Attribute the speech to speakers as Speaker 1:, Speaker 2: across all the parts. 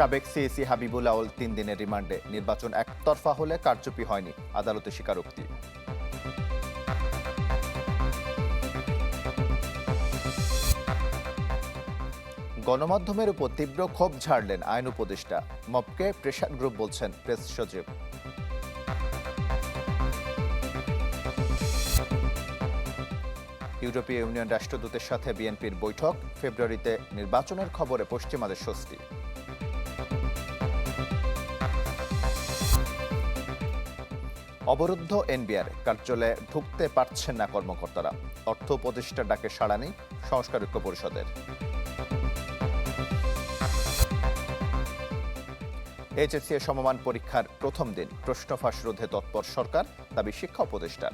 Speaker 1: সাবেক সিএসি হাবিবুল আউল তিন দিনের রিমান্ডে নির্বাচন একতরফা হলে কারচুপি হয়নি আদালতে স্বীকারোক্তি গণমাধ্যমের উপর তীব্র ক্ষোভ ঝাড়লেন আইন উপদেষ্টা মপকে প্রেশার গ্রুপ বলছেন প্রেস সচিব ইউরোপীয় ইউনিয়ন রাষ্ট্রদূতের সাথে বিএনপির বৈঠক ফেব্রুয়ারিতে নির্বাচনের খবরে পশ্চিমাদের স্বস্তি অবরুদ্ধ এনবিআর কার্যালয়ে ঢুকতে পারছেন না কর্মকর্তারা অর্থ উপদেষ্টা ডাকে সাড়া নেই সংস্কার ঐক্য পরিষদের এইচএসসি সমমান পরীক্ষার প্রথম দিন প্রশ্ন ফাঁস রোধে তৎপর সরকার দাবি শিক্ষা উপদেষ্টার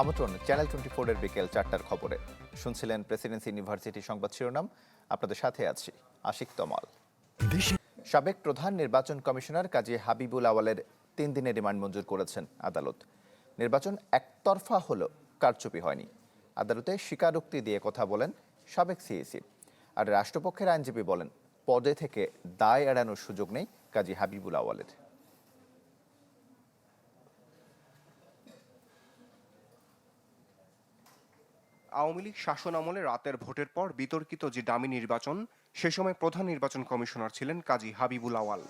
Speaker 1: আমন্ত্রণ চ্যানেল টোয়েন্টি ফোরের বিকেল চারটার খবরে শুনছিলেন প্রেসিডেন্সি ইউনিভার্সিটি সংবাদ শিরোনাম আপনাদের সাথে আছি আশিক তমাল সাবেক প্রধান নির্বাচন কমিশনার কাজী হাবিবুল আওয়ালের তিন দিনের রিমান্ড মঞ্জুর করেছেন আদালত নির্বাচন একতরফা হলেও কারচুপি হয়নি আদালতে স্বীকারোক্তি দিয়ে কথা বলেন সাবেক সিএসি আর রাষ্ট্রপক্ষের আইনজীবী বলেন পদে থেকে দায় এড়ানোর সুযোগ নেই কাজী হাবিবুল আওয়ালের
Speaker 2: আওয়ামী লীগ শাসন আমলে রাতের ভোটের পর বিতর্কিত যে দামি নির্বাচন সে সময় প্রধান নির্বাচন কমিশনার ছিলেন কাজী হাবিবুল আওয়াল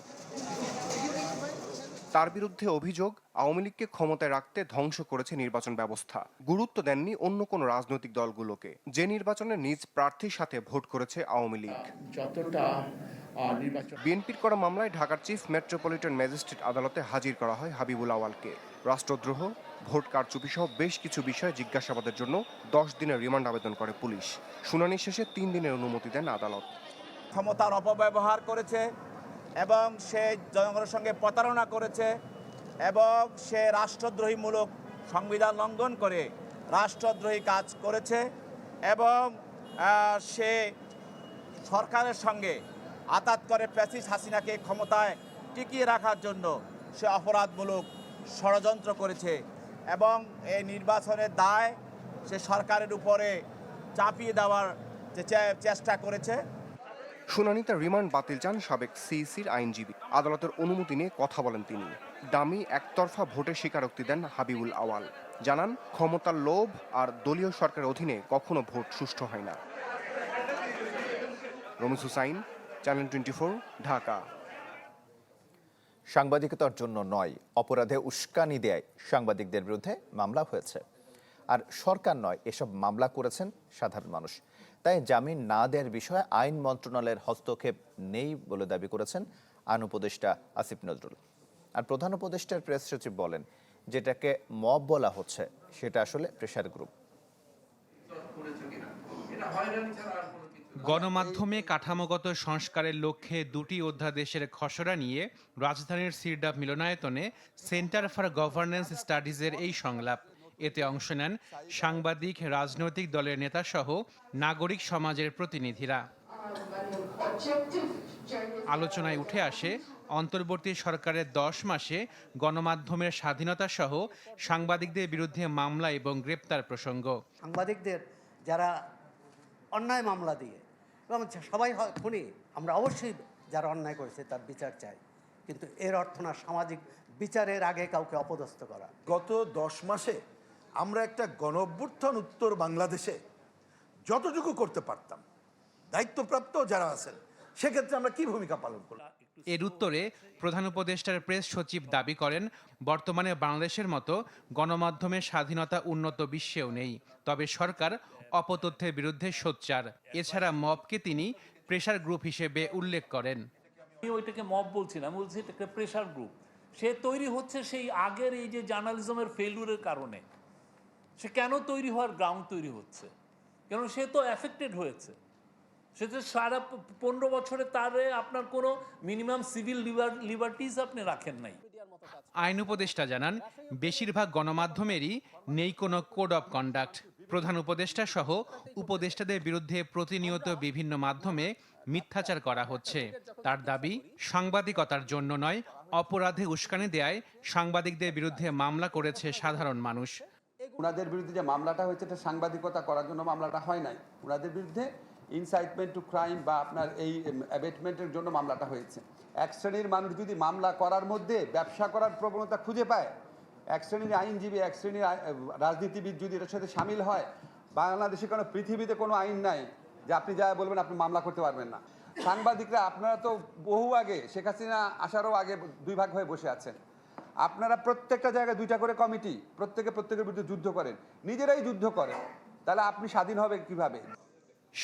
Speaker 2: তার বিরুদ্ধে অভিযোগ আওয়ামী লীগকে ক্ষমতায় রাখতে ধ্বংস করেছে নির্বাচন ব্যবস্থা গুরুত্ব দেননি অন্য কোনো রাজনৈতিক দলগুলোকে যে নির্বাচনে নিজ প্রার্থীর সাথে ভোট করেছে আওয়ামী লীগ বিএনপির করা মামলায় ঢাকার চিফ মেট্রোপলিটন ম্যাজিস্ট্রেট আদালতে হাজির করা হয় হাবিবুল আওয়ালকে রাষ্ট্রদ্রোহ ভোট কারচুপি সহ বেশ কিছু বিষয়ে জিজ্ঞাসাবাদের জন্য দশ দিনের রিমান্ড আবেদন করে পুলিশ শুনানি শেষে তিন দিনের অনুমতি দেন আদালত
Speaker 3: ক্ষমতার অপব্যবহার করেছে এবং সে জনগণের সঙ্গে প্রতারণা করেছে এবং সে রাষ্ট্রদ্রোহীমূলক সংবিধান লঙ্ঘন করে রাষ্ট্রদ্রোহী কাজ করেছে এবং সে সরকারের সঙ্গে আতাত করে প্যাসিস হাসিনাকে ক্ষমতায় টিকিয়ে রাখার জন্য সে অপরাধমূলক ষড়যন্ত্র করেছে এবং এই নির্বাচনের দায় সে সরকারের উপরে চাপিয়ে দেওয়ার চেষ্টা করেছে
Speaker 2: শুনানিতে রিমান্ড বাতিল চান সাবেক সিইসির আইনজীবী আদালতের অনুমতি নিয়ে কথা বলেন তিনি দামি একতরফা ভোটের স্বীকারোক্তি দেন হাবিবুল আওয়াল জানান ক্ষমতার লোভ আর দলীয় সরকারের অধীনে কখনো ভোট সুষ্ঠু হয় না রমিস হুসাইন চ্যানেল টোয়েন্টি ঢাকা
Speaker 1: সাংবাদিকতার জন্য নয় অপরাধে উস্কানি দেয় সাংবাদিকদের বিরুদ্ধে মামলা হয়েছে আর সরকার নয় এসব মামলা করেছেন সাধারণ মানুষ তাই জামিন না দেওয়ার বিষয়ে আইন মন্ত্রণালয়ের হস্তক্ষেপ নেই বলে দাবি করেছেন আইন উপদেষ্টা আসিফ নজরুল আর প্রধান উপদেষ্টার প্রেস সচিব বলেন যেটাকে মব বলা হচ্ছে সেটা আসলে প্রেশার গ্রুপ
Speaker 4: গণমাধ্যমে কাঠামোগত সংস্কারের লক্ষ্যে দুটি অধ্যাদেশের খসড়া নিয়ে রাজধানীর সিরডাপ মিলনায়তনে সেন্টার ফর গভর্নেন্স স্টাডিজের এই সংলাপ এতে অংশ নেন সাংবাদিক রাজনৈতিক দলের নেতাসহ নাগরিক সমাজের প্রতিনিধিরা আলোচনায় উঠে আসে অন্তর্বর্তী সরকারের দশ মাসে গণমাধ্যমের স্বাধীনতা সহ সাংবাদিকদের বিরুদ্ধে মামলা এবং গ্রেপ্তার প্রসঙ্গ
Speaker 5: সাংবাদিকদের যারা অন্যায় মামলা দিয়ে এবং সবাই হয় আমরা অবশ্যই যারা অন্যায় করেছে তার বিচার চাই কিন্তু এর অর্থ না সামাজিক বিচারের আগে কাউকে অপদস্থ করা
Speaker 6: গত দশ মাসে আমরা একটা গণঅভ্যুত্থান উত্তর বাংলাদেশে যতটুকু করতে পারতাম দায়িত্বপ্রাপ্ত যারা আছেন সেক্ষেত্রে আমরা কি ভূমিকা পালন করব
Speaker 4: এর উত্তরে প্রধান উপদেষ্টার প্রেস সচিব দাবি করেন বর্তমানে বাংলাদেশের মতো গণমাধ্যমের স্বাধীনতা উন্নত বিশ্বেও নেই তবে সরকার অপতথ্যের বিরুদ্ধে সোচ্চার এছাড়া মবকে তিনি প্রেশার গ্রুপ হিসেবে উল্লেখ করেন
Speaker 7: আমি ওইটাকে মব বলছি না বলছি এটাকে প্রেশার গ্রুপ সে তৈরি হচ্ছে সেই আগের এই যে জার্নালিজমের ফেলুরের কারণে সে কেন তৈরি হওয়ার গ্রাউন্ড তৈরি হচ্ছে কেন সে তো অ্যাফেক্টেড হয়েছে সে তো সারা পনেরো বছরে তারে আপনার কোনো মিনিমাম সিভিল লিবার্টিস আপনি রাখেন নাই
Speaker 4: আইন উপদেষ্টা জানান বেশিরভাগ গণমাধ্যমেরই নেই কোনো কোড অব কন্ডাক্ট প্রধান উপদেষ্টা সহ উপদেষ্টাদের বিরুদ্ধে প্রতিনিয়ত বিভিন্ন মাধ্যমে মিথ্যাচার করা হচ্ছে তার দাবি সাংবাদিকতার জন্য নয় অপরাধে উস্কানি দেয় সাংবাদিকদের বিরুদ্ধে মামলা করেছে সাধারণ মানুষ
Speaker 8: ওনাদের বিরুদ্ধে যে মামলাটা হয়েছে এটা সাংবাদিকতা করার জন্য মামলাটা হয় নাই ওনাদের বিরুদ্ধে ইনসাইটমেন্ট টু ক্রাইম বা আপনার এই অ্যাবেটমেন্টের জন্য মামলাটা হয়েছে এক শ্রেণীর মানুষ যদি মামলা করার মধ্যে ব্যবসা করার প্রবণতা খুঁজে পায় এক শ্রেণীর আইনজীবী এক শ্রেণীর রাজনীতিবিদ যদি এটার সাথে সামিল হয় বাংলাদেশে কোনো পৃথিবীতে কোনো আইন নাই যে আপনি যা বলবেন আপনি মামলা করতে পারবেন না সাংবাদিকরা আপনারা তো বহু আগে শেখ হাসিনা আসারও আগে দুই ভাগ হয়ে বসে আছেন আপনারা প্রত্যেকটা জায়গায় দুইটা করে কমিটি প্রত্যেকে প্রত্যেকের বিরুদ্ধে যুদ্ধ করেন নিজেরাই যুদ্ধ করেন তাহলে আপনি স্বাধীন হবে কীভাবে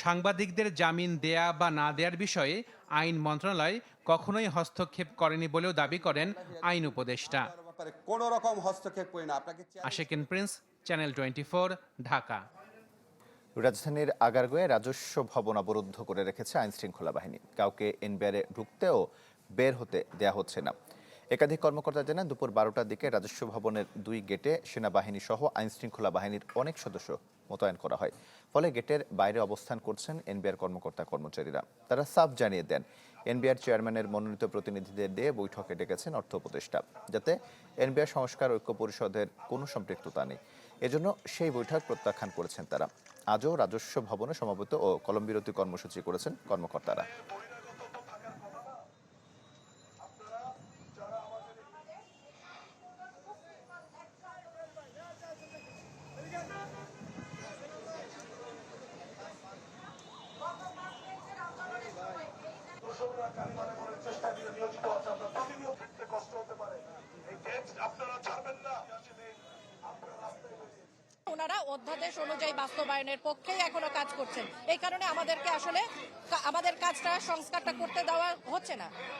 Speaker 4: সাংবাদিকদের জামিন দেয়া বা না দেয়ার বিষয়ে আইন মন্ত্রণালয় কখনোই হস্তক্ষেপ করেনি বলেও দাবি করেন আইন উপদেষ্টা কোনো রকম হস্তক্ষেপ করি না আপনাকে Ashekin Prince channel twenty Dhaka
Speaker 1: রাজধানীর আগারগোয়ে রাজস্ব ভবন অবরুদ্ধ করে রেখেছে আইনশৃঙ্খলা বাহিনী কাউকে এনবিআরে ঢুকতেও বের হতে দেয়া হচ্ছে না একাধিক কর্মকর্তা জানান দুপুর বারোটার দিকে রাজস্ব ভবনের দুই গেটে সেনাবাহিনী সহ আইনশৃঙ্খলা বাহিনীর অনেক সদস্য মোতায়েন করা হয় ফলে গেটের বাইরে অবস্থান করছেন এনবিআর কর্মকর্তা কর্মচারীরা তারা সাফ জানিয়ে দেন এনবিআর চেয়ারম্যানের মনোনীত প্রতিনিধিদের দিয়ে বৈঠকে ডেকেছেন অর্থ উপদেষ্টা যাতে এনবিআর সংস্কার ঐক্য পরিষদের কোনো সম্পৃক্ততা নেই এজন্য সেই বৈঠক প্রত্যাখ্যান করেছেন তারা আজও রাজস্ব ভবনে সমাবেত ও কলমবিরতি কর্মসূচি করেছেন কর্মকর্তারা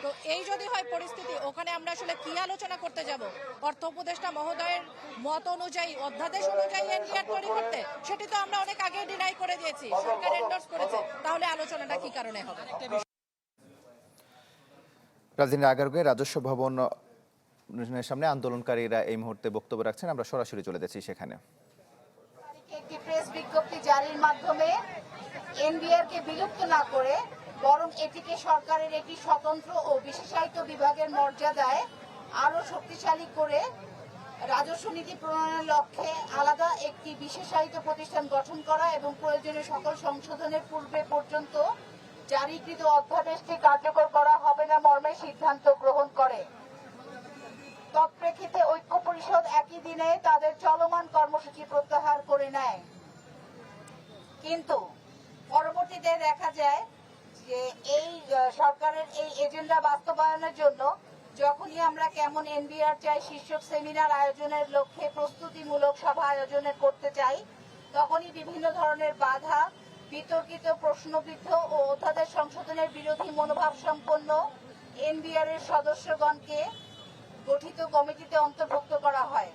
Speaker 9: তো এই যদি হয় পরিস্থিতি ওখানে আমরা আসলে কি আলোচনা করতে যাব অর্থ উপদেষ্টা মহোদয়ের মত অনুযায়ী অধ্যাদেশ অনুযায়ী এনডিআর তৈরি করতে সেটি তো আমরা অনেক আগে ডিনাই করে দিয়েছি সরকার এন্ডোর্স করেছে তাহলে আলোচনাটা কি কারণে হবে
Speaker 1: রাজধানীর আগারগুয়ে রাজস্ব ভবন সামনে আন্দোলনকারীরা এই মুহূর্তে বক্তব্য রাখছেন আমরা সরাসরি চলে যাচ্ছি সেখানে
Speaker 10: একটি প্রেস বিজ্ঞপ্তি জারির মাধ্যমে এনবিআর কে বিলুপ্ত না করে বরং এটিকে সরকারের একটি স্বতন্ত্র ও বিশেষায়িত বিভাগের মর্যাদায় আরও শক্তিশালী করে রাজস্ব নীতি প্রণয়নের লক্ষ্যে আলাদা একটি বিশেষায়িত প্রতিষ্ঠান গঠন করা এবং প্রয়োজনীয় সকল সংশোধনের পূর্বে পর্যন্ত জারিকৃত অধ্যাদেশটি কার্যকর করা হবে না মর্মে সিদ্ধান্ত গ্রহণ করে তৎপ্রেক্ষিতে ঐক্য পরিষদ একই দিনে তাদের চলমান কর্মসূচি প্রত্যাহার করে নেয় কিন্তু পরবর্তীতে দেখা যায় যে এই সরকারের এই এজেন্ডা বাস্তবায়নের জন্য যখনই আমরা কেমন এনবিআর চাই শীর্ষক সেমিনার আয়োজনের লক্ষ্যে প্রস্তুতিমূলক সভা আয়োজনের করতে চাই তখনই বিভিন্ন ধরনের বাধা বিতর্কিত প্রশ্নবিদ্ধ ও অধ্যাদেশ সংশোধনের বিরোধী মনোভাব সম্পন্ন এনবিআর এর সদস্যগণকে গঠিত কমিটিতে অন্তর্ভুক্ত করা হয়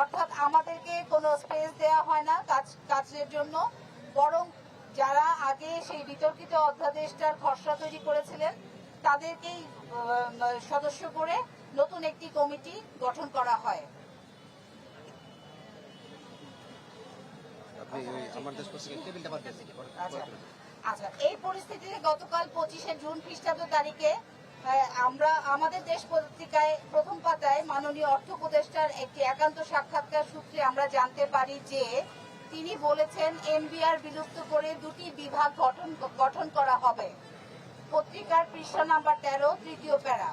Speaker 10: অর্থাৎ আমাদেরকে কোনো স্পেস দেয়া হয় না কাজ কাজের জন্য বরং যারা আগে সেই বিতর্কিত অধ্যাদেশটার খসড়া তৈরি করেছিলেন তাদেরকেই সদস্য করে নতুন একটি কমিটি গঠন করা হয় আচ্ছা। আচ্ছা, এই পরিস্থিতিতে গতকাল পঁচিশে জুন খ্রিস্টাব্দ তারিখে আমরা আমাদের দেশ পত্রিকায় প্রথম পাতায় মাননীয় অর্থ উপদেষ্টার একটি একান্ত সাক্ষাৎকার সূত্রে আমরা জানতে পারি যে তিনি বলেছেন এনবিআর বিলুপ্ত করে দুটি বিভাগ গঠন গঠন করা হবে পত্রিকার পৃষ্ঠা নাম্বার তেরো তৃতীয় প্যারা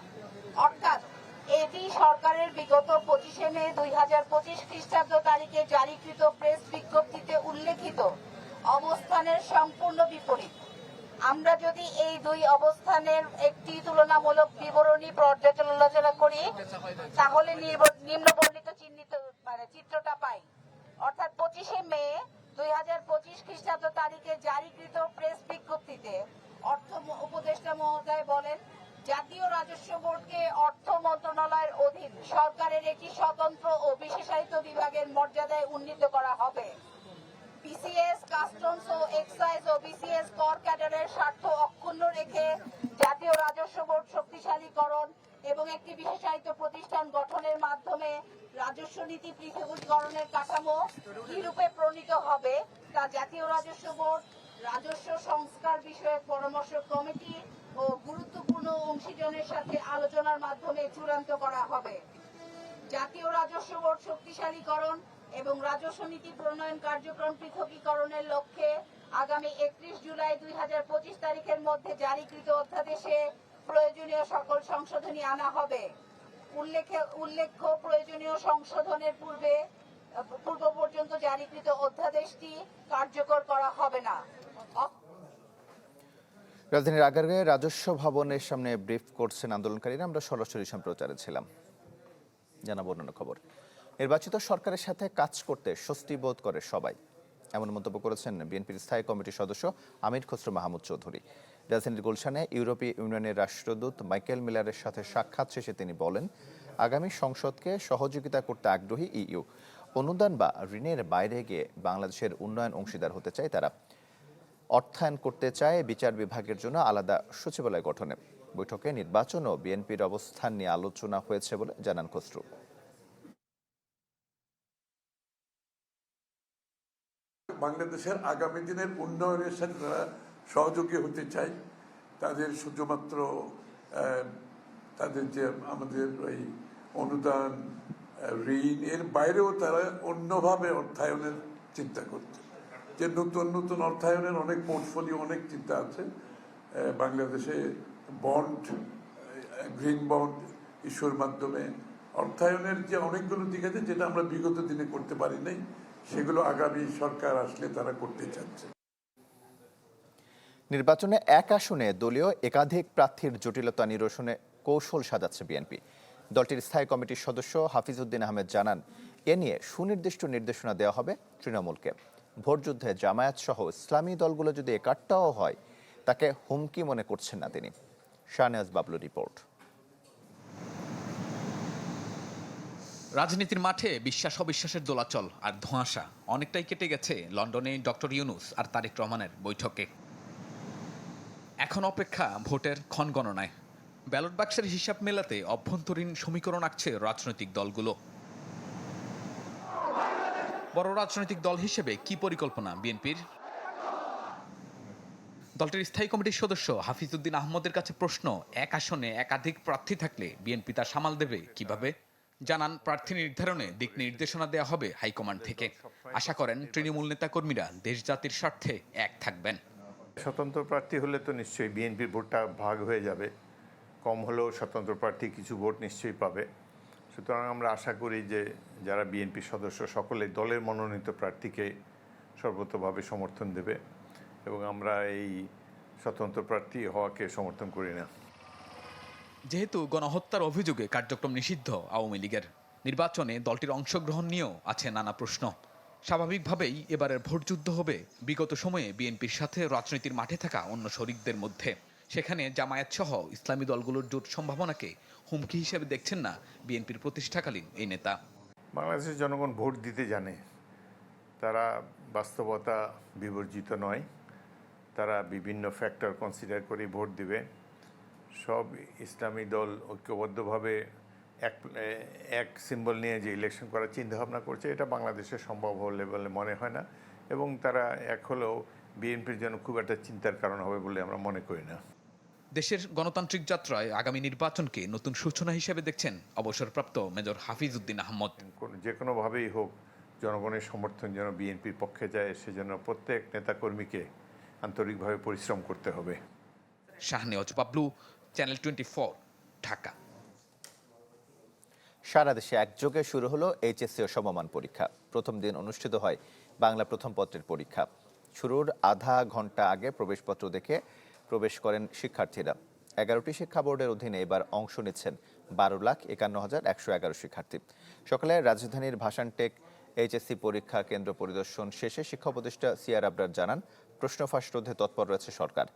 Speaker 10: অর্থাৎ এটি সরকারের বিগত পঁচিশে মে দুই হাজার পঁচিশ খ্রিস্টাব্দ তারিখে জারিকৃত প্রেস বিজ্ঞপ্তিতে উল্লেখিত অবস্থানের সম্পূর্ণ বিপরীত আমরা যদি এই দুই অবস্থানের একটি তুলনামূলক বিবরণী পর্যালোচনা করি তাহলে নিম্নবর্ণিত চিহ্নিত মানে চিত্রটা পাই অর্থাৎ পঁচিশে মে দুই হাজার পঁচিশ খ্রিস্টাব্দ তারিখে জারিকৃত প্রেস বিজ্ঞপ্তিতে অর্থ উপদেষ্টা মহোদয় বলেন জাতীয় রাজস্ব বোর্ডকে অর্থ মন্ত্রণালয়ের অধীন সরকারের একটি স্বতন্ত্র ও বিশেষায়িত বিভাগের মর্যাদায় উন্নীত করা হবে বিসিএস কাস্টমস ও এক্সাইজ ও বিসিএস কর ক্যাডারের স্বার্থ অক্ষুণ্ণ রেখে জাতীয় রাজস্ব বোর্ড শক্তিশালীকরণ এবং একটি বিশেষায়িত প্রতিষ্ঠান গঠনের মাধ্যমে রাজস্ব নীতি পৃথকীকরণের কাঠামো কিরূপে প্রণীত হবে তা জাতীয় রাজস্ব বোর্ড রাজস্ব সংস্কার বিষয়ক পরামর্শ কমিটি ও গুরুত্বপূর্ণ অংশীজনের সাথে আলোচনার মাধ্যমে চূড়ান্ত করা হবে জাতীয় রাজস্ব বোর্ড শক্তিশালীকরণ এবং রাজস্ব নীতি প্রণয়ন কার্যক্রম পৃথকীকরণের লক্ষ্যে আগামী একত্রিশ জুলাই দুই তারিখের মধ্যে জারিকৃত অধ্যাদেশে প্রয়োজনীয় সকল সংশোধনী আনা হবে উল্লেখ্য প্রয়োজনীয় সংশোধনের পূর্বে পূর্ব পর্যন্ত জারিকৃত অধ্যাদেশটি কার্যকর করা হবে না
Speaker 1: রাজধানীর আগারগাঁয়ে রাজস্ব ভবনের সামনে ব্রিফ করছেন আন্দোলনকারীরা আমরা সরাসরি সম্প্রচারে ছিলাম জানাবো অন্যান্য খবর নির্বাচিত সরকারের সাথে কাজ করতে স্বস্তি বোধ করে সবাই এমন মন্তব্য করেছেন বিএনপির স্থায়ী কমিটির সদস্য আমির খসরু মাহমুদ চৌধুরী রাজধানীর গুলশানে ইউরোপীয় ইউনিয়নের রাষ্ট্রদূত মাইকেল মিলারের সাথে সাক্ষাৎ শেষে তিনি বলেন আগামী সংসদকে সহযোগিতা করতে আগ্রহী ইইউ অনুদান বা ঋণের বাইরে গিয়ে বাংলাদেশের উন্নয়ন অংশীদার হতে চায় তারা অর্থায়ন করতে চায় বিচার বিভাগের জন্য আলাদা সচিবালয় গঠনে বৈঠকে নির্বাচন ও বিএনপির অবস্থান নিয়ে আলোচনা হয়েছে বলে জানান খসরু
Speaker 11: বাংলাদেশের আগামী দিনের উন্নয়নের সাথে তারা সহযোগী হতে চাই তাদের শুধুমাত্র তাদের যে আমাদের এই অনুদান ঋণ এর বাইরেও তারা অন্যভাবে অর্থায়নের চিন্তা করছে যে নতুন নতুন অর্থায়নের অনেক পোর্টফোলিও অনেক চিন্তা আছে বাংলাদেশে বন্ড গ্রিন বন্ড ইস্যুর মাধ্যমে অর্থায়নের যে অনেকগুলো দিক আছে যেটা আমরা বিগত দিনে করতে পারি নাই সেগুলো আগামী সরকার আসলে তারা করতে চাচ্ছে
Speaker 1: নির্বাচনে এক আসনে দলীয় একাধিক প্রার্থীর জটিলতা নিরসনে কৌশল সাজাচ্ছে বিএনপি দলটির স্থায়ী কমিটির সদস্য হাফিজউদ্দিন আহমেদ জানান এ নিয়ে সুনির্দিষ্ট নির্দেশনা দেওয়া হবে তৃণমূলকে ভোটযুদ্ধে জামায়াত সহ ইসলামী দলগুলো যদি একাট্টাও হয় তাকে হুমকি মনে করছেন না তিনি শাহনেয়াজ বাবলু রিপোর্ট
Speaker 12: রাজনীতির মাঠে বিশ্বাস অবিশ্বাসের দোলাচল আর ধোঁয়াশা অনেকটাই কেটে গেছে লন্ডনে ডক্টর ইউনুস আর তারেক রহমানের বৈঠকে এখন অপেক্ষা ভোটের ক্ষণগণনায় ব্যালট বাক্সের হিসাব মেলাতে অভ্যন্তরীণ সমীকরণ আঁকছে রাজনৈতিক দলগুলো বড় রাজনৈতিক দল হিসেবে কি পরিকল্পনা বিএনপির দলটির স্থায়ী কমিটির সদস্য হাফিজউদ্দিন আহমদের কাছে প্রশ্ন এক আসনে একাধিক প্রার্থী থাকলে বিএনপি তা সামাল দেবে কিভাবে জানান প্রার্থী নির্ধারণে দিক নির্দেশনা দেওয়া হবে হাইকমান্ড থেকে আশা করেন তৃণমূল নেতাকর্মীরা দেশ জাতির স্বার্থে এক থাকবেন
Speaker 13: স্বতন্ত্র প্রার্থী হলে তো নিশ্চয়ই বিএনপির ভোটটা ভাগ হয়ে যাবে কম হলেও স্বতন্ত্র প্রার্থী কিছু ভোট নিশ্চয়ই পাবে সুতরাং আমরা আশা করি যে যারা বিএনপির সদস্য সকলে দলের মনোনীত প্রার্থীকে সর্বতভাবে সমর্থন দেবে এবং আমরা এই স্বতন্ত্র প্রার্থী হওয়াকে সমর্থন করি না
Speaker 12: যেহেতু গণহত্যার অভিযোগে কার্যক্রম নিষিদ্ধ আওয়ামী লীগের নির্বাচনে দলটির অংশগ্রহণ নিয়েও আছে নানা প্রশ্ন স্বাভাবিকভাবেই এবারের ভোটযুদ্ধ হবে বিগত সময়ে বিএনপির সাথে রাজনীতির মাঠে থাকা অন্য শরিকদের মধ্যে সেখানে জামায়াত সহ ইসলামী দলগুলোর জোট সম্ভাবনাকে হুমকি হিসেবে দেখছেন না বিএনপির প্রতিষ্ঠাকালীন এই নেতা
Speaker 14: বাংলাদেশের জনগণ ভোট দিতে জানে তারা বাস্তবতা বিবর্জিত নয় তারা বিভিন্ন ফ্যাক্টর কনসিডার করে ভোট দিবে সব ইসলামী দল ঐক্যবদ্ধভাবে এক এক সিম্বল নিয়ে যে ইলেকশন করার চিন্তাভাবনা করছে এটা বাংলাদেশে সম্ভব হলে বলে মনে হয় না এবং তারা এক হলেও বিএনপির জন্য খুব একটা চিন্তার কারণ হবে বলে আমরা মনে করি না
Speaker 12: দেশের গণতান্ত্রিক যাত্রায় আগামী নির্বাচনকে নতুন সূচনা হিসেবে দেখছেন অবসরপ্রাপ্ত মেজর হাফিজ উদ্দিন আহমদ
Speaker 14: যে কোনোভাবেই হোক জনগণের সমর্থন যেন বিএনপির পক্ষে যায় সেজন্য প্রত্যেক নেতাকর্মীকে আন্তরিকভাবে পরিশ্রম করতে হবে
Speaker 12: Shahnewaz Pablu channel twenty four Dhaka
Speaker 1: সারা দেশে একযোগে শুরু হলো এইচএসসি ও সমমান পরীক্ষা প্রথম দিন অনুষ্ঠিত হয় বাংলা প্রথম পত্রের পরীক্ষা শুরুর আধা ঘন্টা আগে প্রবেশপত্র দেখে প্রবেশ করেন শিক্ষার্থীরা এগারোটি শিক্ষা বোর্ডের অধীনে এবার অংশ নিচ্ছেন বারো লাখ একান্ন হাজার একশো এগারো শিক্ষার্থী সকালে রাজধানীর ভাষানটেক এইচএসসি পরীক্ষা কেন্দ্র পরিদর্শন শেষে শিক্ষা উপদেষ্টা সিয়ার আবরার জানান প্রশ্ন ফাঁস রোধে তৎপর রয়েছে সরকার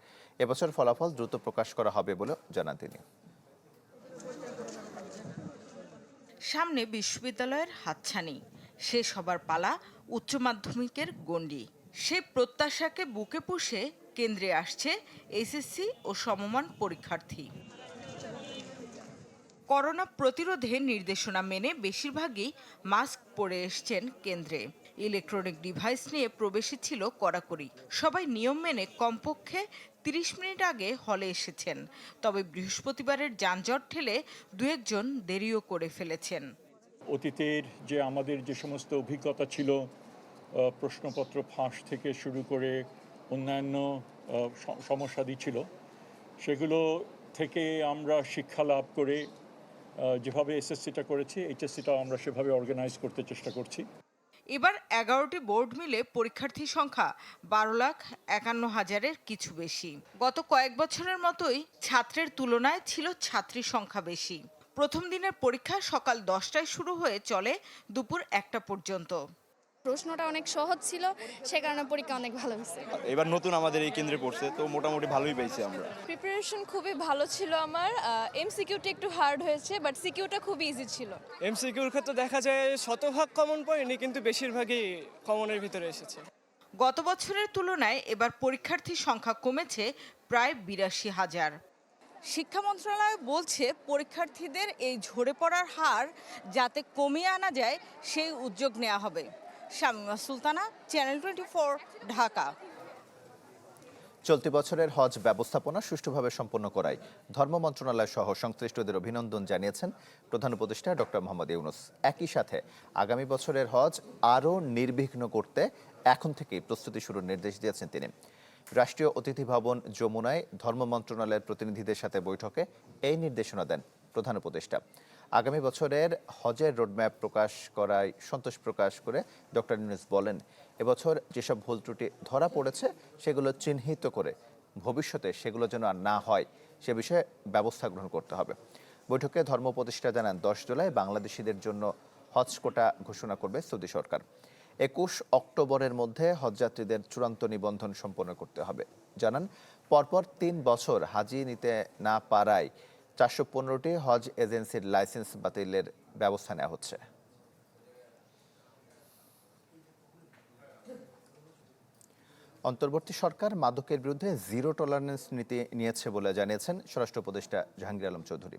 Speaker 1: এবছর ফলাফল দ্রুত প্রকাশ করা হবে বলে জানান তিনি
Speaker 15: সামনে বিশ্ববিদ্যালয়ের হাতছানি সে সবার পালা উচ্চ মাধ্যমিকের গণ্ডি সে প্রত্যাশাকে বুকে পুষে কেন্দ্রে আসছে এসএসসি ও সমমান পরীক্ষার্থী করোনা প্রতিরোধে নির্দেশনা মেনে বেশিরভাগই মাস্ক পরে এসছেন কেন্দ্রে ইলেকট্রনিক ডিভাইস নিয়ে প্রবেশে ছিল কড়াকড়ি সবাই নিয়ম মেনে কমপক্ষে তিরিশ মিনিট আগে হলে এসেছেন তবে বৃহস্পতিবারের যানজট ঠেলে দু একজন দেরিও করে ফেলেছেন
Speaker 16: অতীতের যে আমাদের যে সমস্ত অভিজ্ঞতা ছিল প্রশ্নপত্র ফাঁস থেকে শুরু করে অন্যান্য সমস্যাদি ছিল সেগুলো থেকে আমরা শিক্ষা লাভ করে যেভাবে এসএসসিটা করেছি এইচএসসিটাও আমরা সেভাবে অর্গানাইজ করতে চেষ্টা করছি
Speaker 15: এবার এগারোটি বোর্ড মিলে পরীক্ষার্থী সংখ্যা বারো লাখ একান্ন হাজারের কিছু বেশি গত কয়েক বছরের মতোই ছাত্রের তুলনায় ছিল ছাত্রী সংখ্যা বেশি প্রথম দিনের পরীক্ষা সকাল দশটায় শুরু হয়ে চলে দুপুর একটা পর্যন্ত
Speaker 17: প্রশ্নটা অনেক সহজ ছিল সে কারণে পরীক্ষা অনেক ভালো হয়েছে
Speaker 18: এবার নতুন আমাদের এই কেন্দ্রে পড়ছে তো মোটামুটি ভালোই পেয়েছি আমরা
Speaker 19: প্রিপারেশন খুবই ভালো ছিল আমার এমসিকিউটা একটু হার্ড হয়েছে বাট সিকিউটা খুবই ইজি ছিল
Speaker 20: এমসিকিউর ক্ষেত্রে দেখা যায় শতভাগ কমন পড়েনি কিন্তু বেশিরভাগই কমনের ভিতরে এসেছে
Speaker 15: গত বছরের তুলনায় এবার পরীক্ষার্থীর সংখ্যা কমেছে প্রায় বিরাশি হাজার শিক্ষা মন্ত্রণালয় বলছে পরীক্ষার্থীদের এই ঝরে পড়ার হার যাতে কমিয়ে আনা যায় সেই উদ্যোগ নেওয়া হবে শামিমা সুলতানা চ্যানেল টোয়েন্টি ঢাকা
Speaker 1: চলতি বছরের হজ ব্যবস্থাপনা সুষ্ঠুভাবে সম্পন্ন করায় ধর্ম মন্ত্রণালয় সহ সংশ্লিষ্টদের অভিনন্দন জানিয়েছেন প্রধান উপদেষ্টা ডক্টর মোহাম্মদ ইউনুস একই সাথে আগামী বছরের হজ আরও নির্বিঘ্ন করতে এখন থেকেই প্রস্তুতি শুরুর নির্দেশ দিয়েছেন তিনি রাষ্ট্রীয় অতিথি ভবন যমুনায় ধর্ম মন্ত্রণালয়ের প্রতিনিধিদের সাথে বৈঠকে এই নির্দেশনা দেন প্রধান উপদেষ্টা আগামী বছরের হজের রোডম্যাপ প্রকাশ করায় সন্তোষ প্রকাশ করে ডক্টর ইউনুস বলেন এবছর যেসব ভুল ত্রুটি ধরা পড়েছে সেগুলো চিহ্নিত করে ভবিষ্যতে সেগুলো যেন আর না হয় সে বিষয়ে ব্যবস্থা গ্রহণ করতে হবে বৈঠকে ধর্ম উপদেষ্টা জানান দশ জুলাই বাংলাদেশিদের জন্য হজ কোটা ঘোষণা করবে সৌদি সরকার একুশ অক্টোবরের মধ্যে হজযাত্রীদের চূড়ান্ত নিবন্ধন সম্পন্ন করতে হবে জানান পরপর তিন বছর হাজি নিতে না পারায় চারশো পনেরোটি হজ এজেন্সির লাইসেন্স বাতিলের ব্যবস্থা নেওয়া হচ্ছে অন্তর্বর্তী সরকার মাদকের বিরুদ্ধে জিরো টলারেন্স নীতি নিয়েছে বলে জানিয়েছেন স্বরাষ্ট্র উপদেষ্টা জাহাঙ্গীর আলম চৌধুরী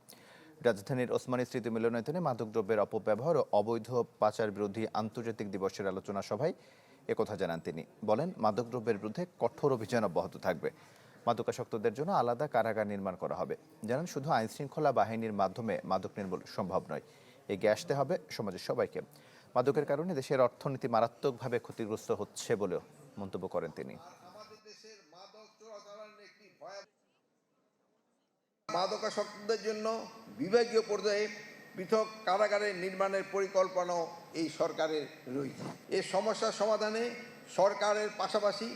Speaker 1: রাজধানীর ওসমানী স্মৃতি মিলনায়তনে মাদকদ্রব্যের অপব্যবহার ও অবৈধ পাচার বিরোধী আন্তর্জাতিক দিবসের আলোচনা সভায় একথা জানান তিনি বলেন মাদকদ্রব্যের বিরুদ্ধে কঠোর অভিযান অব্যাহত থাকবে মাদকাসক্তদের জন্য আলাদা কারাগার নির্মাণ করা হবে জানান শুধু আইনশৃঙ্খলা বাহিনীর মাধ্যমে মাদক নির্মূল সম্ভব নয় এগিয়ে আসতে হবে সমাজের সবাইকে মাদকের কারণে দেশের অর্থনীতি মারাত্মকভাবে ক্ষতিগ্রস্ত হচ্ছে বলেও মন্তব্য করেন তিনি
Speaker 21: মাদকাসক্তদের জন্য বিভাগীয় পর্যায়ে পৃথক কারাগারের নির্মাণের পরিকল্পনাও এই সরকারের রয়েছে এ সমস্যা সমাধানে সরকারের পাশাপাশি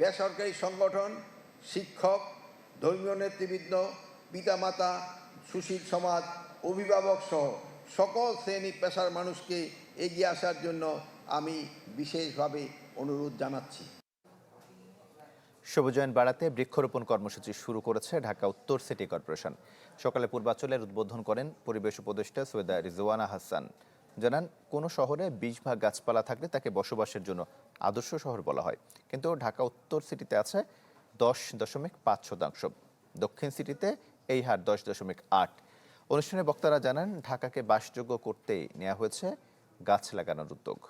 Speaker 21: বেসরকারি সংগঠন শিক্ষক ধর্মীয় নেতৃবৃন্দ পিতামাতা সুশীল সমাজ অভিভাবক সহ সকল শ্রেণী পেশার মানুষকে এগিয়ে আসার জন্য আমি বিশেষভাবে অনুরোধ জানাচ্ছি
Speaker 1: শুভজয়ন বাড়াতে বৃক্ষরোপণ কর্মসূচি শুরু করেছে ঢাকা উত্তর সিটি কর্পোরেশন সকালে পূর্বাচলের উদ্বোধন করেন পরিবেশ উপদেষ্টা সৈয়দা রিজওয়ানা হাসান জানান কোনো শহরে বিশ ভাগ গাছপালা থাকলে তাকে বসবাসের জন্য আদর্শ শহর বলা হয় কিন্তু ঢাকা উত্তর সিটিতে আছে দশ দশমিক পাঁচ শতাংশ দক্ষিণ সিটিতে এই হার দশ দশমিক আট অনুষ্ঠানে বক্তারা জানান ঢাকাকে বাসযোগ্য করতে নেওয়া হয়েছে গাছ লাগানোর উদ্যোগ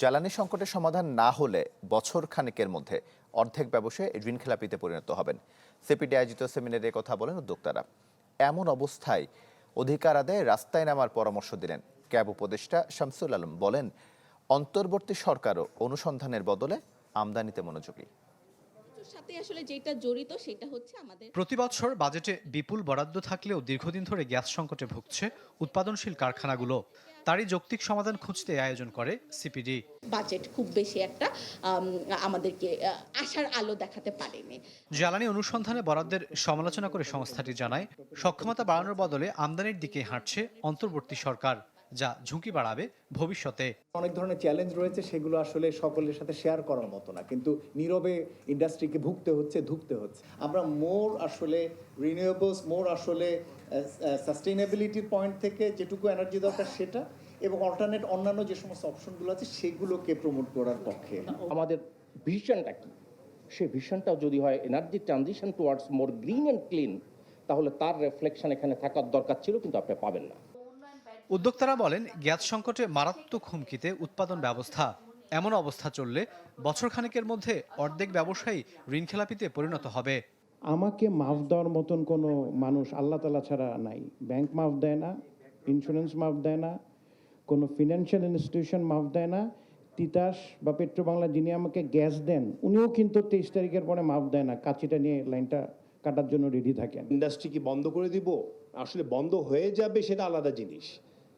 Speaker 1: জ্বালানি সংকটের সমাধান না হলে বছর খানেকের মধ্যে অর্ধেক ব্যবসায় ঋণ খেলাপিতে পরিণত হবেন সিপিডি আয়োজিত সেমিনারে কথা বলেন উদ্যোক্তারা এমন অবস্থায় অধিকার আদায়ে রাস্তায় নামার পরামর্শ দিলেন ক্যাব উপদেষ্টা শামসুল আলম বলেন অন্তর্বর্তী সরকারও অনুসন্ধানের বদলে আমদানিতে মনোযোগী সাথে আসলে
Speaker 12: যেটা জড়িত সেটা হচ্ছে আমাদের প্রতি বছর বাজেটে বিপুল বরাদ্দ থাকলেও দীর্ঘদিন ধরে গ্যাস সংকটে ভুগছে উৎপাদনশীল কারখানাগুলো তারই যৌক্তিক সমাধান খুঁজতে আয়োজন করে সিপিডি
Speaker 22: বাজেট খুব বেশি একটা আমাদেরকে আশার আলো দেখাতে পারেনি
Speaker 12: জ্বালানি অনুসন্ধানে বরাদ্দের সমালোচনা করে সংস্থাটি জানায় সক্ষমতা বাড়ানোর বদলে আমদানির দিকে হাঁটছে অন্তর্বর্তী সরকার যা ঝুঁকি বাড়াবে ভবিষ্যতে
Speaker 23: অনেক ধরনের চ্যালেঞ্জ রয়েছে সেগুলো আসলে সকলের সাথে শেয়ার করার মতো না কিন্তু নীরবে ইন্ডাস্ট্রিকে ভুগতে হচ্ছে ধুকতে হচ্ছে আমরা মোর আসলে রিনিউয়েবলস মোর আসলে সাস্টেইনেবিলিটির পয়েন্ট থেকে যেটুকু এনার্জি দরকার সেটা এবং অল্টারনেট অন্যান্য যে সমস্ত অপশনগুলো আছে সেগুলোকে প্রমোট করার পক্ষে
Speaker 24: আমাদের ভিশনটা কি সে ভিশনটাও যদি হয় energy transition towards more green and clean তাহলে তার রেফ্লেকশন এখানে থাকার দরকার ছিল কিন্তু আপনি পাবেন না
Speaker 12: উদ্যোক্তারা বলেন গ্যাস সংকটে মারাত্মক হুমকিতে উৎপাদন ব্যবস্থা এমন অবস্থা চললে বছরখানেকের মধ্যে অর্ধেক ব্যবসায়ী ঋণখেলাপিতে পরিণত হবে
Speaker 25: আমাকে মাফ দেওয়ার মতন কোনো মানুষ আল্লাহ তালা ছাড়া নাই ব্যাংক মাফ দেয় না ইন্স্যুরেন্স মাফ দেয় না কোনো ফিনান্সিয়াল ইনস্টিটিউশন মাফ দেয় না তিতাস বা পেট্রো বাংলা যিনি আমাকে গ্যাস দেন উনিও কিন্তু তেইশ তারিখের পরে মাফ দেয় না কাচিটা নিয়ে লাইনটা কাটার জন্য রেডি থাকেন
Speaker 26: ইন্ডাস্ট্রি কি বন্ধ করে দিব আসলে বন্ধ হয়ে যাবে সেটা আলাদা জিনিস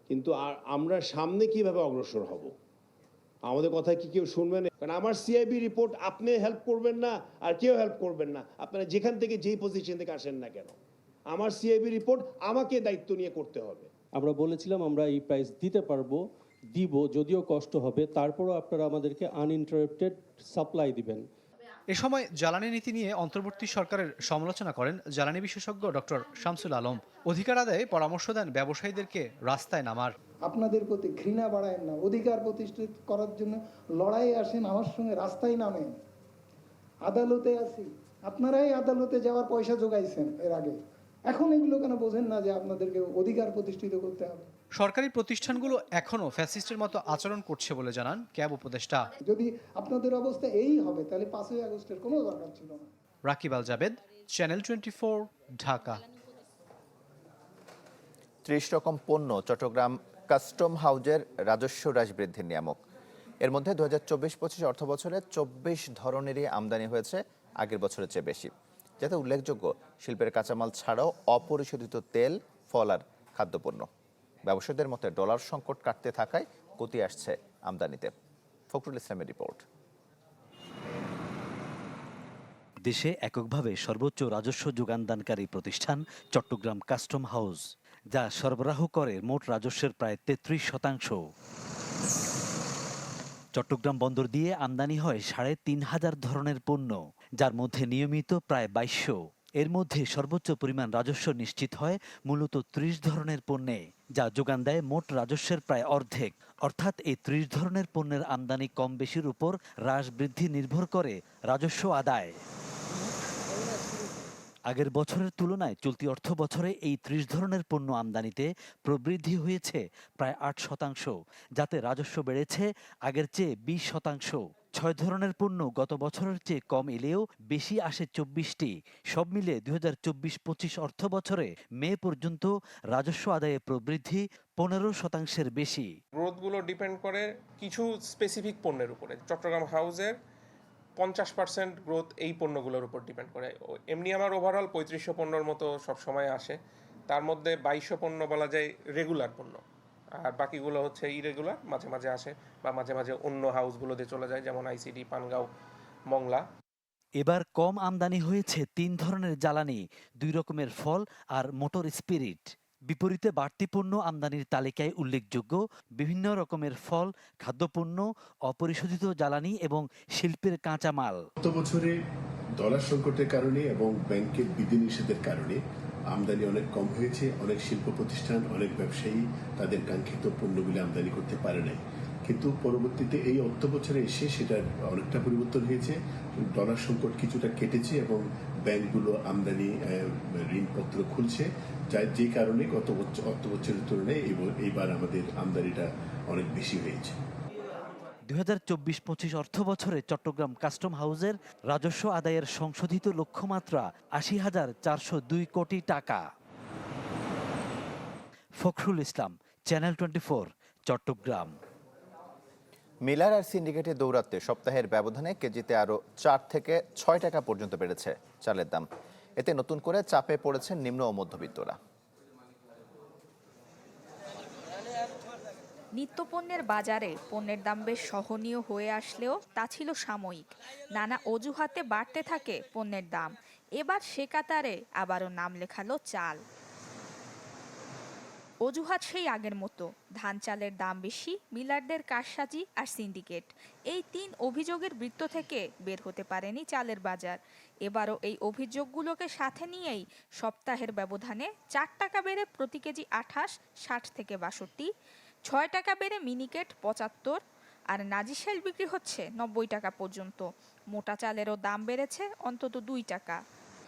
Speaker 26: কিন্তু আর আমরা সামনে কিভাবে অগ্রসর হব আমাদের কথা কি কেউ শুনবে না কারণ আমার সিআইবি রিপোর্ট আপনি হেল্প করবেন না আর কেউ হেল্প করবেন না আপনারা যেখান থেকে যেই পজিশন থেকে আসেন না কেন আমার সিআইবি রিপোর্ট আমাকে দায়িত্ব নিয়ে করতে হবে
Speaker 27: আমরা বলেছিলাম আমরা এই প্রাইস দিতে পারবো দিব যদিও কষ্ট হবে তারপরও আপনারা আমাদেরকে আনইন্টারাপ্টেড সাপ্লাই দিবেন
Speaker 12: এ সময় জ্বালানি নীতি নিয়ে অন্তর্বর্তী সরকারের সমালোচনা করেন জ্বালানি বিশেষজ্ঞ ডক্টর শামসুল আলম অধিকার আদায়ে পরামর্শ দেন ব্যবসায়ীদেরকে রাস্তায় নামার
Speaker 28: আপনাদের প্রতি ঘৃণা বাড়ায় না অধিকার প্রতিষ্ঠিত করার জন্য লড়াই আসেন আমার সঙ্গে রাস্তায় নামেন আদালতে আছি আপনারাই আদালতে যাওয়ার পয়সা জোগাইছেন এর আগে এখন এগুলো কেন বোঝেন না যে আপনাদেরকে অধিকার প্রতিষ্ঠিত করতে হবে
Speaker 12: সরকারি প্রতিষ্ঠানগুলো এখনও ফ্যাসিস্টের মতো আচরণ করছে বলে জানান ক্যাব উপদেষ্টা
Speaker 28: যদি আপনাদের অবস্থা এই হবে তাহলে পাঁচই আগস্টের কোনো দরকার ছিল না
Speaker 12: রাকিব আল জাবেদ চ্যানেল টোয়েন্টি ঢাকা
Speaker 1: ত্রিশ রকম পণ্য চট্টগ্রাম কাস্টম হাউজের রাজস্ব হ্রাস বৃদ্ধির নিয়ামক এর মধ্যে দু হাজার চব্বিশ পঁচিশ অর্থ বছরে চব্বিশ ধরনেরই আমদানি হয়েছে আগের বছরের চেয়ে বেশি যাতে উল্লেখযোগ্য শিল্পের কাঁচামাল ছাড়াও অপরিশোধিত তেল ফল আর খাদ্যপণ্য ব্যবসায়ীদের মতে ডলার সংকট কাটতে থাকায় গতি আসছে আমদানিতে ফখরুল ইসলামের রিপোর্ট
Speaker 12: দেশে এককভাবে সর্বোচ্চ রাজস্ব যোগানদানকারী প্রতিষ্ঠান চট্টগ্রাম কাস্টম হাউস যা সরবরাহ করে মোট রাজস্বের প্রায় তেত্রিশ শতাংশ চট্টগ্রাম বন্দর দিয়ে আমদানি হয় সাড়ে তিন হাজার ধরনের পণ্য যার মধ্যে নিয়মিত প্রায় বাইশশো এর মধ্যে সর্বোচ্চ পরিমাণ রাজস্ব নিশ্চিত হয় মূলত ত্রিশ ধরনের পণ্যে যা যোগান দেয় মোট রাজস্বের প্রায় অর্ধেক অর্থাৎ এই ত্রিশ ধরনের পণ্যের আমদানি কম বেশির উপর হ্রাস বৃদ্ধি নির্ভর করে রাজস্ব আদায় আগের বছরের তুলনায় চলতি অর্থ বছরে এই ত্রিশ ধরনের পণ্য আমদানিতে প্রবৃদ্ধি হয়েছে প্রায় আট শতাংশ যাতে রাজস্ব বেড়েছে আগের চেয়ে বিশ শতাংশ ছয় ধরনের পণ্য গত বছরের চেয়ে কম এলেও বেশি আসে চব্বিশটি সব মিলে দুই হাজার চব্বিশ পঁচিশ অর্থ বছরে মে পর্যন্ত রাজস্ব আদায়ে প্রবৃদ্ধি পনেরো শতাংশের বেশি
Speaker 20: গ্রোথগুলো ডিপেন্ড করে কিছু স্পেসিফিক পণ্যের উপরে চট্টগ্রাম হাউসের পঞ্চাশ পার্সেন্ট গ্রোথ এই পণ্যগুলোর উপর ডিপেন্ড করে এমনি আমার ওভারঅল পঁয়ত্রিশশো পণ্যর মতো সবসময় আসে তার মধ্যে বাইশশো পণ্য বলা যায় রেগুলার পণ্য আর বাকিগুলো হচ্ছে ইরেগুলার মাঝে মাঝে আসে বা মাঝে মাঝে অন্য হাউসগুলোতে চলে যায় যেমন আইসিডি পানগাঁও মংলা
Speaker 12: এবার কম আমদানি হয়েছে তিন ধরনের জ্বালানি দুই রকমের ফল আর মোটর স্পিরিট বিপরীতে বাড়তি পণ্য আমদানির তালিকায় উল্লেখযোগ্য বিভিন্ন রকমের ফল খাদ্যপণ্য অপরিশোধিত জ্বালানি এবং শিল্পের কাঁচামাল
Speaker 29: গত বছরে ডলার সংকটের কারণে এবং ব্যাংকের বিধিনিষেধের কারণে আমদানি অনেক কম হয়েছে অনেক শিল্প প্রতিষ্ঠান অনেক ব্যবসায়ী তাদের কাঙ্ক্ষিত পণ্যগুলি আমদানি করতে পারে নাই কিন্তু পরবর্তীতে এই অর্থ বছরে এসে সেটা অনেকটা পরিবর্তন হয়েছে ডলার সংকট কিছুটা কেটেছে এবং ব্যাংকগুলো আমদানি ঋণপত্র খুলছে যার যে কারণে গত অর্থ বছরের তুলনায় এইবার আমাদের আমদানিটা অনেক বেশি হয়েছে
Speaker 12: দুই চব্বিশ পঁচিশ অর্থ বছরে চট্টগ্রাম কাস্টম হাউসের রাজস্ব আদায়ের সংশোধিত লক্ষ্যমাত্রা আশি হাজার চারশো দুই কোটি টাকা Fakhrul Islam channel twenty four Chittagong
Speaker 1: miller আর সিন্ডিকেটে দৌড়াতে সপ্তাহের ব্যবধানে কেজিতে আরও চার থেকে ছয় টাকা পর্যন্ত বেড়েছে চালের দাম এতে নতুন করে চাপে পড়েছে নিম্ন ও মধ্যবিত্তরা
Speaker 15: নিত্যপণ্যের বাজারে পণ্যের দাম বেশ সহনীয় হয়ে আসলেও তা ছিল সাময়িক নানা অজুহাতে বাড়তে থাকে পণ্যের দাম এবার সে কাতারে আবারও নাম লেখালো চাল অজুহাত সেই আগের মতো ধান চালের দাম বেশি মিলারদের কারসাজি আর সিন্ডিকেট এই তিন অভিযোগের বৃত্ত থেকে বের হতে পারেনি চালের বাজার এবারও এই অভিযোগগুলোকে সাথে নিয়েই সপ্তাহের ব্যবধানে চার টাকা বেড়ে প্রতি কেজি আঠাশ ষাট থেকে বাষট্টি ছয় টাকা বেড়ে মিনিকেট পঁচাত্তর আর নাজির শাইল বিক্রি হচ্ছে নব্বই টাকা পর্যন্ত মোটা চালেরও দাম বেড়েছে অন্তত দুই টাকা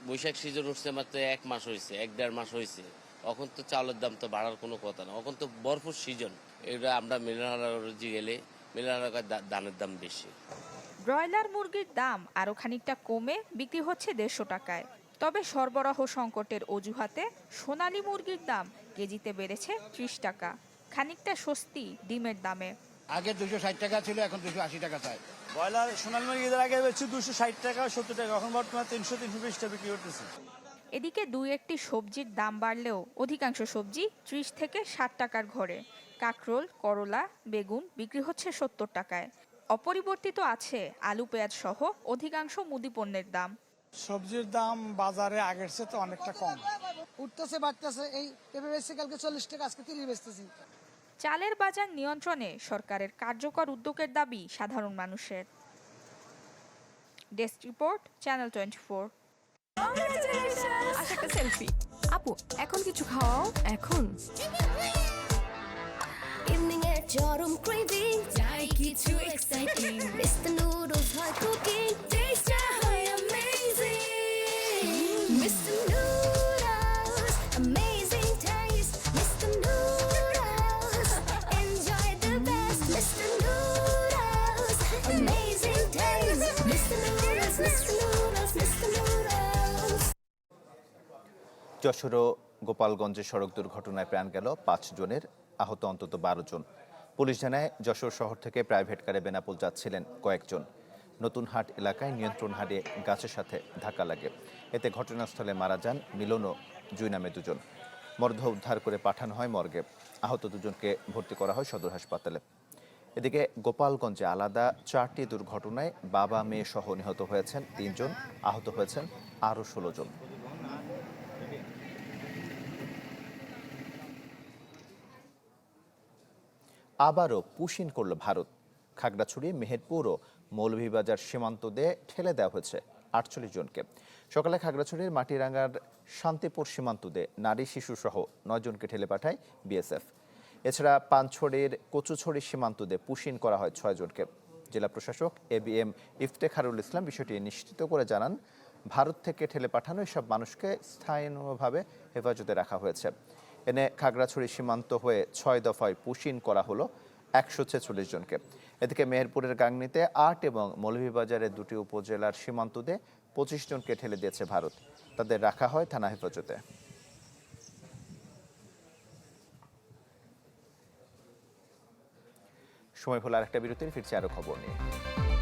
Speaker 30: বৈশাখ সিজন উঠছে মাত্র এক মাস হয়েছে এক দেড় মাস হয়েছে এখন তো চালের দাম তো বাড়ার কোনো কথা না এখন তো বরফুর সিজন এটা আমরা মিলানহারাজি গেলে মিলানহারা দানের দাম বেশি
Speaker 15: ব্রয়লার মুরগির দাম আরও খানিকটা কমে বিক্রি হচ্ছে দেড়শো টাকায় তবে সরবরাহ সংকটের অজুহাতে সোনালী মুরগির দাম কেজিতে বেড়েছে ত্রিশ টাকা খানিকটা স্বস্তি ডিমের দামে
Speaker 31: আগে দুশো ষাট টাকা ছিল এখন দুশো আশি টাকা চাই
Speaker 32: ব্রয়লার সোনালী ঈদের আগে হচ্ছে দুশো ষাট টাকা সত্তর টাকা এখন বর্তমানে তিনশো তিনশো বিশ টাকা বিক্রি করতেছে
Speaker 15: এদিকে দুই একটি সবজির দাম বাড়লেও অধিকাংশ সবজি ত্রিশ থেকে ষাট টাকার ঘরে কাঁকরোল করলা বেগুন বিক্রি হচ্ছে সত্তর টাকায় অপরিবর্তিত আছে আলু পেঁয়াজ সহ অধিকাংশ মুদি পণ্যের দাম
Speaker 33: সবজির দাম বাজারে আগের চেয়ে তো অনেকটা কম
Speaker 34: উঠতেছে বাড়তেছে এই কালকে চল্লিশ টাকা আজকে তিরিশ বেচতেছি
Speaker 15: চালের বাজার নিয়ন্ত্রণে সরকারের কার্যকর উদ্যোগের দাবি সাধারণ মানুষের desk report channel twenty four আচ্ছা, সেলফি আপু এখন কিছু খাওয়াও এখন ইভিনিং এর চরম চাই কিছু এক্সাইটিং মিস্টার নুডলস হয় কুকিং হয় অ্যামেজিং
Speaker 1: মিস্টার নুডলস যশোর গোপালগঞ্জে সড়ক দুর্ঘটনায় প্রাণ গেল পাঁচ জনের আহত অন্তত বারো জন পুলিশ জানায় যশোর শহর থেকে প্রাইভেট কারে বেনাপোল যাচ্ছিলেন কয়েকজন নতুন হাট এলাকায় নিয়ন্ত্রণ হারিয়ে গাছের সাথে ধাক্কা লাগে এতে ঘটনাস্থলে মারা যান মিলন ও জুই নামে দুজন মরদেহ উদ্ধার করে পাঠানো হয় মর্গে আহত দুজনকে ভর্তি করা হয় সদর হাসপাতালে এদিকে গোপালগঞ্জে আলাদা চারটি দুর্ঘটনায় বাবা মেয়ে সহ নিহত হয়েছেন তিনজন আহত হয়েছেন আরও ষোলো জন আবারও পুশিন করল ভারত খাগড়াছড়ি মেহেরপুর ও মৌলভীবাজার সীমান্ত দিয়ে ঠেলে দেওয়া হয়েছে আটচল্লিশ জনকে সকালে খাগড়াছড়ির মাটিরাঙ্গার শান্তিপুর সীমান্ত দিয়ে নারী শিশুসহ নয়জনকে ঠেলে পাঠায় বিএসএফ এছাড়া পানছড়ির কচুছড়ি সীমান্ত দিয়ে পুশিন করা হয় ছয়জনকে জেলা প্রশাসক A B M Iftekharul Islam বিষয়টি নিশ্চিত করে জানান ভারত থেকে ঠেলে পাঠানো এসব মানুষকে স্থানীয়ভাবে হেফাজতে রাখা হয়েছে এনে খাগড়াছড়ি সীমান্ত হয়ে ছয় দফায় পুশিন করা হলো একশো ছেচল্লিশ জনকে এদিকে মেহেরপুরের গাংনিতে আট এবং মৌলভীবাজারের দুটি উপজেলার দিয়ে পঁচিশ জনকে ঠেলে দিয়েছে ভারত তাদের রাখা হয় থানা হেফাজতে সময় হলো আরেকটা বিরতির ফিরছে আরও খবর নিয়ে